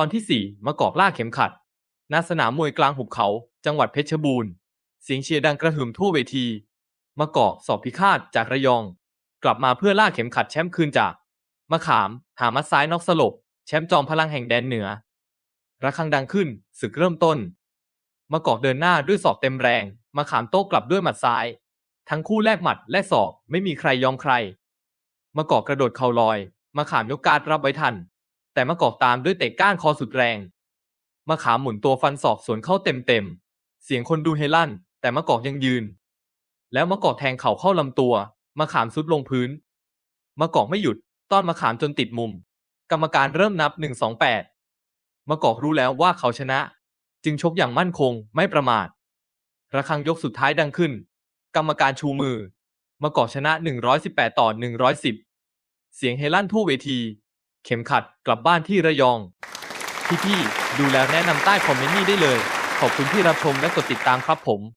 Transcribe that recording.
ตอนที่ 4มะกอกล่าเข็มขัดณสนามมวยกลางหุบเขา จังหวัดเพชรบูรณ์ เสียงเชียร์ดังกระหึ่มทั่วเวทีมะกอกสอบพิฆาตจากระยอง กลับมาเพื่อล่าเข็มขัดแชมป์คืนจาก มะขาม หามัดซ้ายนอกสลบ แชมป์จอมพลังแห่งแดนเหนือ ระฆังดังขึ้น ศึกเริ่มต้นมะกอกเดินหน้าด้วยศอกเต็มแรง มะขามโต้กลับด้วยหมัดซ้าย ทั้งคู่แลกหมัดและศอก ไม่มีใครยอมใครมะกอกกระโดดเข่าลอย มะขามยกการดรับไว้ทัน แต่มะกอกตามด้วยเตะก้านคอสุดแรงมะขามหมุนตัวฟันศอกสวนเข้าเต็มๆ เสียงคนดูเฮลั่น แต่มะกอกยังยืน แล้วมะกอกแทงเข่าเข้าลำตัวมะขามซุดลงพื้นมะกอกไม่หยุดต้อนมะขามจนติดมุม กรรมการเริ่มนับ1 2 8มะกอกรู้แล้วว่าเขาชนะ จึงชกอย่างมั่นคงไม่ประมาทระฆังยกสุดท้ายดังขึ้น กรรมการชูมือมะกอกชนะ 118 ต่อ 110 เสียงเฮลั่นทั่วเวที เข็มขัดกลับบ้านที่ระยอง พี่ๆ ดูแล้วแนะนำใต้คอมเมนต์นี้ได้เลย ขอบคุณที่รับชมและกดติดตามครับผม